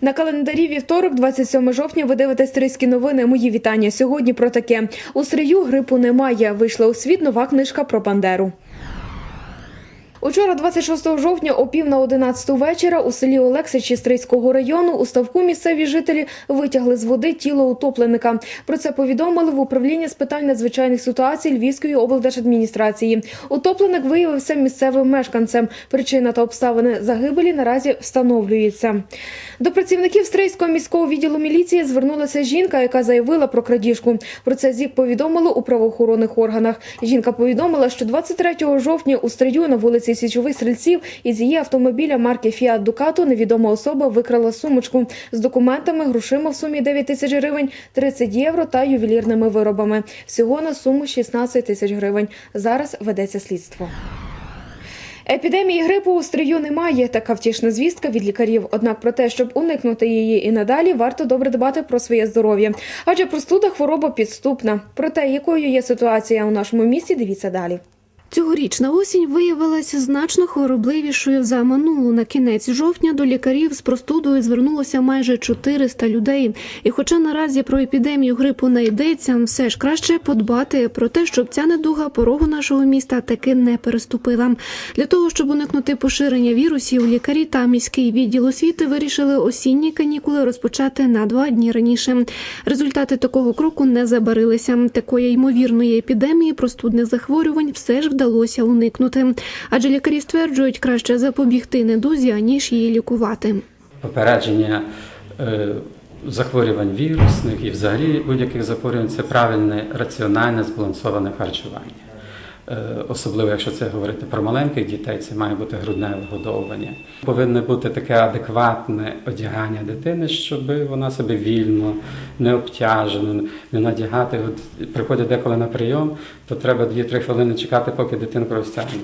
На календарі вівторок, 27 жовтня, ви дивитесь «Стрийські новини. Мої вітання. Сьогодні про таке. У Стрию грипу немає. Вийшла у світ нова книжка про Бандеру. Учора, 26 жовтня, о пів на 11 вечора у селі Олексичі Стрийського району у ставку місцеві жителі витягли з води тіло утопленика. Про це повідомили в управлінні з питань надзвичайних ситуацій Львівської облдержадміністрації. Утопленик виявився місцевим мешканцем. Причина та обставини загибелі наразі встановлюються. До працівників Стрийського міського відділу міліції звернулася жінка, яка заявила про крадіжку. Про це ЗІК повідомили у правоохоронних органах. Жінка повідомила, що 23 жовтня у Стрию на вулиці Січових стрільців із її автомобіля марки Фіат Дукато невідома особа викрала сумочку з документами, грошима в сумі 9 тисяч гривень, 30 євро та ювелірними виробами. Всього на суму 16 тисяч гривень. Зараз ведеться слідство. Епідемії грипу у стрию немає. Така втішна звістка від лікарів. Однак про те, щоб уникнути її і надалі, варто добре дбати про своє здоров'я. Адже простуда хвороба підступна. Про те, якою є ситуація у нашому місті, дивіться далі. Цьогорічна осінь виявилася значно хворобливішою за минулу. На кінець жовтня до лікарів з простудою звернулося майже 400 людей. І, хоча наразі про епідемію грипу не йдеться, все ж краще подбати про те, щоб ця недуга порогу нашого міста таки не переступила. Для того щоб уникнути поширення вірусів, лікарі та міський відділ освіти вирішили осінні канікули розпочати на два дні раніше. Результати такого кроку не забарилися. Такої ймовірної епідемії простудних захворювань все ж вдалося уникнути, адже лікарі стверджують, краще запобігти недузі, аніж її лікувати. попередження е, захворювань вірусних і взагалі будь-яких захворювань це правильне, раціональне, збалансоване харчування. Е, Особливо, якщо це говорити про маленьких дітей, це має бути грудне вигодовування. Повинне бути таке адекватне одягання дитини, щоб вона себе вільно, не обтяжено, не надягати. От Приходять деколи на прийом, то треба 2-3 хвилини чекати, поки дитинку розтягнуть.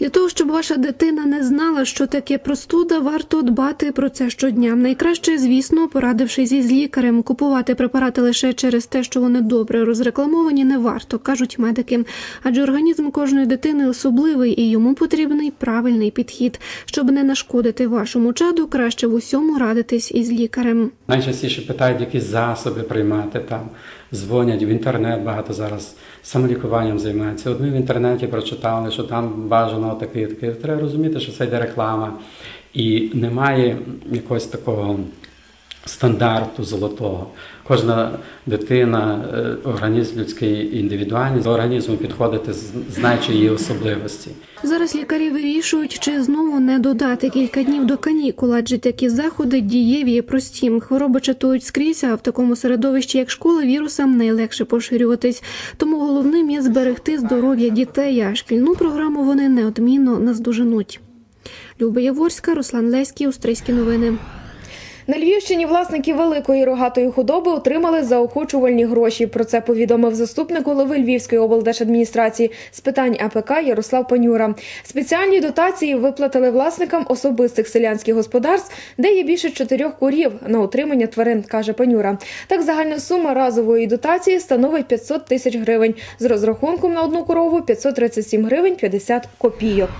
Для того, щоб ваша дитина не знала, що таке простуда, варто дбати про це щодня. Найкраще, звісно, порадившись із лікарем, купувати препарати лише через те, що вони добре розрекламовані, не варто, кажуть медики. Адже організм кожної дитини особливий і йому потрібний правильний підхід. Щоб не нашкодити вашому чаду, краще в усьому радитись із лікарем. Найчастіше питають, які засоби приймати там, дзвонять в інтернет багато зараз самолікуванням займаються. От ми в інтернеті прочитали, що там бажано таке, таке. Треба розуміти, що це йде реклама. І немає якогось такого стандарту золотого. Кожна дитина, е, організм людський індивідуальний, до організму підходити, знаючи її особливості. Зараз лікарі вирішують, чи знову не додати кілька днів до канікул, адже такі заходи дієві і прості. Хвороби чатують скрізь, а в такому середовищі, як школа, вірусам найлегше поширюватись. Тому головним є зберегти здоров'я дітей, а шкільну програму вони неодмінно наздоженуть. Люба Яворська, Руслан Леський, Устрийські новини. На Львівщині власники великої рогатої худоби отримали заохочувальні гроші. Про це повідомив заступник голови Львівської облдержадміністрації з питань АПК Ярослав Панюра. Спеціальні дотації виплатили власникам особистих селянських господарств, де є більше чотирьох курів на утримання тварин, каже Панюра. Так загальна сума разової дотації становить 500 тисяч гривень з розрахунком на одну корову 537 гривень 50 копійок.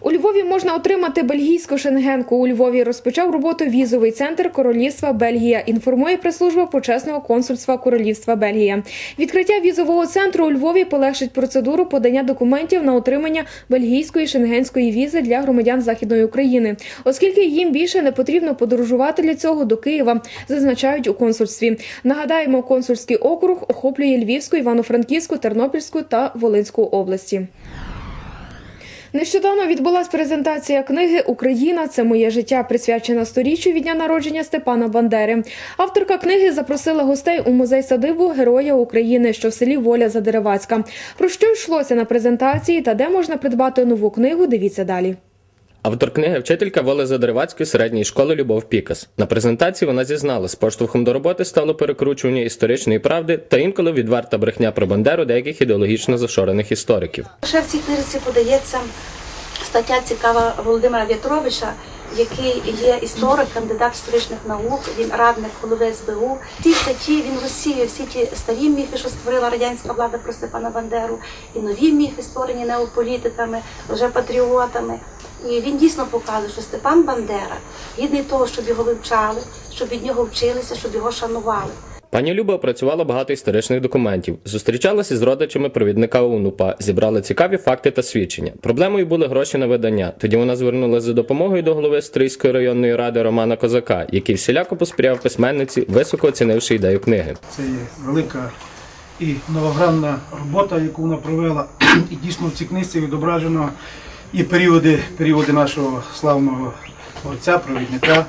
У Львові можна отримати бельгійську шенгенку. У Львові розпочав роботу візовий центр Королівства Бельгія. Інформує прес-служба почесного консульства Королівства Бельгія. Відкриття візового центру у Львові полегшить процедуру подання документів на отримання бельгійської шенгенської візи для громадян Західної України, оскільки їм більше не потрібно подорожувати для цього до Києва, зазначають у консульстві. Нагадаємо, консульський округ охоплює Львівську, Івано-Франківську, Тернопільську та Волинську області. Нещодавно відбулася презентація книги Україна це моє життя, присвячена сторіччю від дня народження Степана Бандери. Авторка книги запросила гостей у музей садибу Героя України, що в селі Воля Задеревацька. Про що йшлося на презентації та де можна придбати нову книгу? Дивіться далі. Автор книги вчителька Волезадревацької середньої школи Любов Пікас. На презентації вона зізналась, поштовхом до роботи стало перекручування історичної правди та інколи відверта брехня про Бандеру деяких ідеологічно зашорених істориків. Ще в цій книжці подається стаття цікава Володимира В'ятровича, який є історик, кандидат історичних наук, він радник голови СБУ. В статті він розсіює всі ті старі міфи, що створила радянська влада про Степана Бандеру, і нові міфи, створені неополітиками, лжепатріотами. І він дійсно показує, що Степан Бандера гідний того, щоб його вивчали, щоб від нього вчилися, щоб його шанували. Пані Люба опрацювала багато історичних документів, зустрічалася з родичами провідника УНУПА, зібрала цікаві факти та свідчення. Проблемою були гроші на видання. Тоді вона звернулася за допомогою до голови Стрийської районної ради Романа Козака, який всіляко посприяв письменниці, високо оцінивши ідею книги. Це є велика і новогранна робота, яку вона провела. І дійсно в цій книжці відображено і періоди, періоди нашого славного борця, провідника,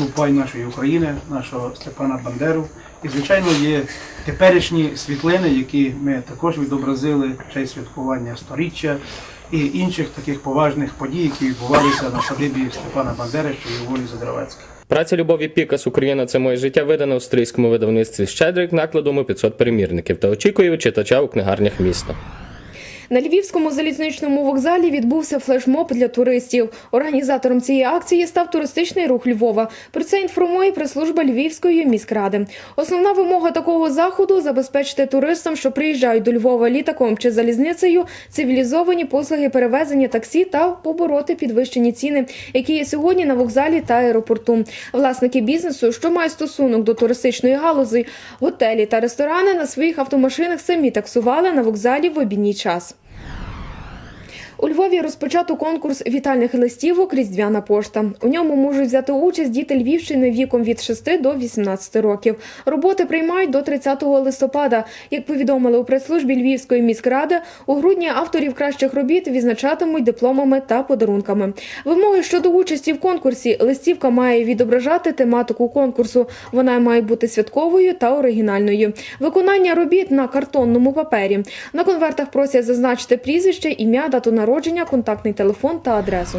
лупай нашої України, нашого Степана Бандеру. І, звичайно, є теперішні світлини, які ми також відобразили честь святкування сторіччя і інших таких поважних подій, які відбувалися на садибі Степана Бандери, що є у волі Задравецькій. Праця Любові Пікас Україна це моє життя видана в австрійському видавництві Щедрик накладом у 500 примірників та очікує читача у книгарнях міста. На Львівському залізничному вокзалі відбувся флешмоб для туристів. Організатором цієї акції став туристичний рух Львова. Про це інформує прес-служба Львівської міськради. Основна вимога такого заходу забезпечити туристам, що приїжджають до Львова літаком чи залізницею, цивілізовані послуги перевезення таксі та побороти підвищені ціни, які є сьогодні на вокзалі та аеропорту. Власники бізнесу, що мають стосунок до туристичної галузі, готелі та ресторани на своїх автомашинах самі таксували на вокзалі в обідній час. У Львові розпочато конкурс вітальних листівок Різдвяна пошта. У ньому можуть взяти участь діти Львівщини віком від 6 до 18 років. Роботи приймають до 30 листопада. Як повідомили у прес-службі Львівської міськради, у грудні авторів кращих робіт відзначатимуть дипломами та подарунками. Вимоги щодо участі в конкурсі листівка має відображати тематику конкурсу. Вона має бути святковою та оригінальною. Виконання робіт на картонному папері. На конвертах просять зазначити прізвище, ім'я, дату народження, контактний телефон та адресу.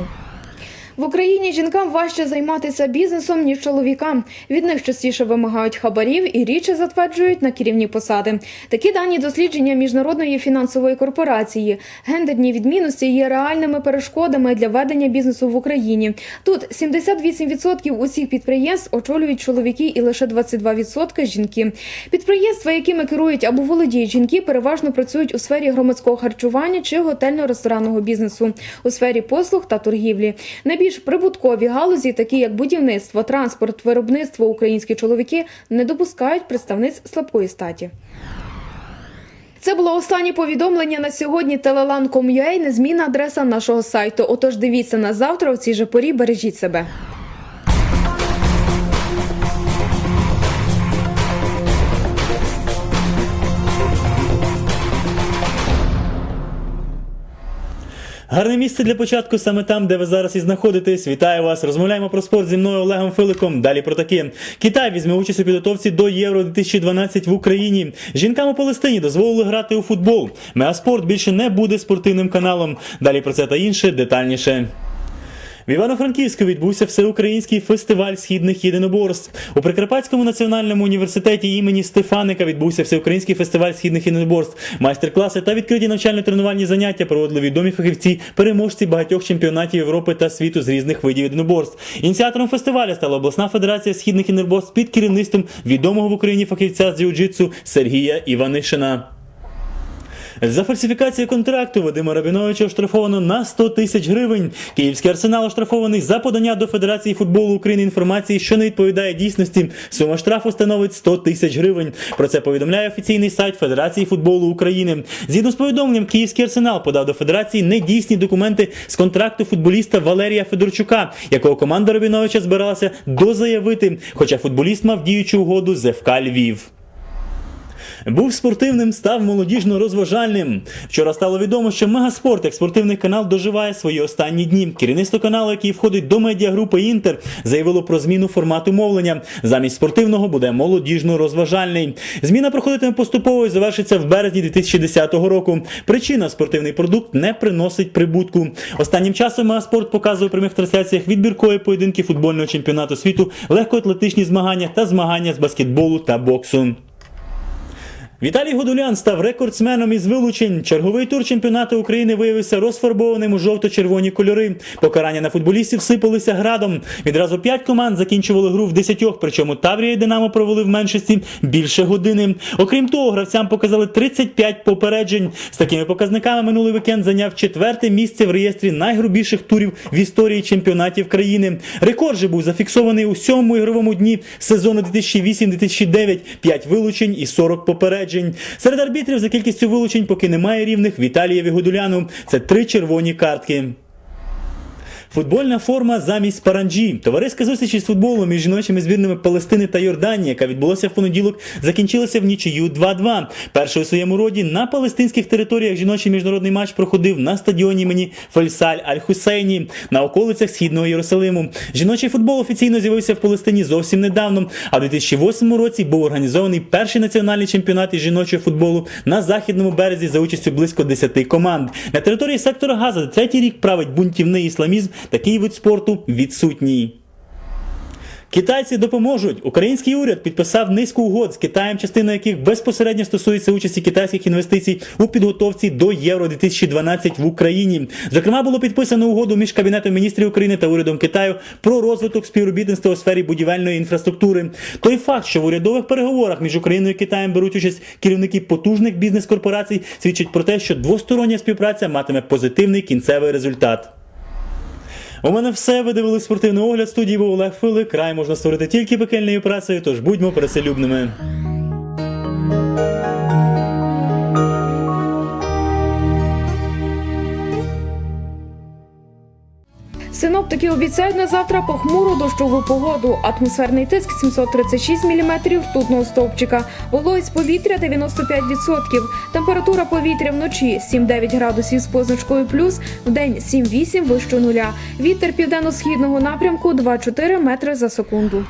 В Україні жінкам важче займатися бізнесом ніж чоловікам. Від них частіше вимагають хабарів і рідше затверджують на керівні посади. Такі дані дослідження міжнародної фінансової корпорації. Гендерні відмінності є реальними перешкодами для ведення бізнесу в Україні. Тут 78% усіх підприємств очолюють чоловіки і лише 22% жінки. Підприємства, якими керують або володіють жінки, переважно працюють у сфері громадського харчування чи готельно-ресторанного бізнесу, у сфері послуг та торгівлі. Найбільш прибуткові галузі, такі як будівництво, транспорт, виробництво, українські чоловіки не допускають представниць слабкої статі. Це було останнє повідомлення на сьогодні. Телелан.com.ua – незмінна адреса нашого сайту. Отож, дивіться нас завтра у цій же порі. Бережіть себе. Гарне місце для початку саме там, де ви зараз і знаходитесь. Вітаю вас! Розмовляємо про спорт зі мною Олегом Филиком. Далі про таке. Китай візьме участь у підготовці до Євро 2012 в Україні. Жінкам у Палестині дозволили грати у футбол. Меаспорт більше не буде спортивним каналом. Далі про це та інше детальніше. В Івано-Франківську відбувся всеукраїнський фестиваль східних єдиноборств. У Прикарпатському національному університеті імені Стефаника відбувся всеукраїнський фестиваль східних єдиноборств. Майстер-класи та відкриті навчально-тренувальні заняття проводили відомі фахівці, переможці багатьох чемпіонатів Європи та світу з різних видів єдиноборств. Ініціатором фестивалю стала обласна федерація східних єдиноборств під керівництвом відомого в Україні фахівця з джиу-джитсу Сергія Іванишина. За фальсифікацію контракту Вадима Рабіновича оштрафовано на 100 тисяч гривень. Київський арсенал оштрафований за подання до Федерації футболу України інформації, що не відповідає дійсності. Сума штрафу становить 100 тисяч гривень. Про це повідомляє офіційний сайт Федерації футболу України. Згідно з повідомленням, Київський арсенал подав до Федерації недійсні документи з контракту футболіста Валерія Федорчука, якого команда Рабіновича збиралася дозаявити, хоча футболіст мав діючу угоду з ФК Львів. Був спортивним, став молодіжно-розважальним. Вчора стало відомо, що Мегаспорт як спортивний канал доживає свої останні дні. Керівництво каналу, який входить до медіагрупи Інтер, заявило про зміну формату мовлення. Замість спортивного буде молодіжно-розважальний. Зміна проходитиме поступово і завершиться в березні 2010 року. Причина спортивний продукт не приносить прибутку. Останнім часом Мегаспорт показує у прямих трансляціях відбіркові поєдинки футбольного чемпіонату світу, легкоатлетичні змагання та змагання з баскетболу та боксу. Віталій Годулян став рекордсменом із вилучень. Черговий тур чемпіонату України виявився розфарбованим у жовто-червоні кольори. Покарання на футболістів сипалися градом. Відразу п'ять команд закінчували гру в десятьох, причому Таврія і Динамо провели в меншості більше години. Окрім того, гравцям показали 35 попереджень. З такими показниками минулий вікенд зайняв четверте місце в реєстрі найгрубіших турів в історії чемпіонатів країни. Рекорд же був зафіксований у сьомому ігровому дні сезону 2008-2009. 5 вилучень і 40 попереджень. Серед арбітрів за кількістю вилучень поки немає рівних Віталієві Годуляну. Це три червоні картки. Футбольна форма замість паранджі. Товариська зустріч із футболу між жіночими збірними Палестини та Йорданії, яка відбулася в понеділок, закінчилася в нічию 2-2. Перший у своєму роді на палестинських територіях жіночий міжнародний матч проходив на стадіоні імені Фальсаль Аль-Хусейні на околицях східного Єрусалиму. Жіночий футбол офіційно з'явився в Палестині зовсім недавно. А в 2008 році був організований перший національний чемпіонат із жіночого футболу на західному березі за участю близько 10 команд. На території сектора Газа третій рік править бунтівний ісламізм. Такий вид спорту відсутній. Китайці допоможуть. Український уряд підписав низку угод з Китаєм, частина яких безпосередньо стосується участі китайських інвестицій у підготовці до Євро 2012 в Україні. Зокрема, було підписано угоду між Кабінетом міністрів України та урядом Китаю про розвиток співробітництва у сфері будівельної інфраструктури. Той факт, що в урядових переговорах між Україною і Китаєм беруть участь керівники потужних бізнес-корпорацій, свідчить про те, що двостороння співпраця матиме позитивний кінцевий результат. У мене все. Ви дивились спортивний огляд. Студії був Олег Филик. Край можна створити тільки пекельною працею, тож будьмо переселюбними. Синоптики обіцяють на завтра похмуру дощову погоду. Атмосферний тиск 736 мм ртутного стовпчика. Вологість повітря 95%. Температура повітря вночі 7-9 градусів з позначкою плюс, в день 7-8 вище нуля. Вітер південно-східного напрямку 2-4 метри за секунду.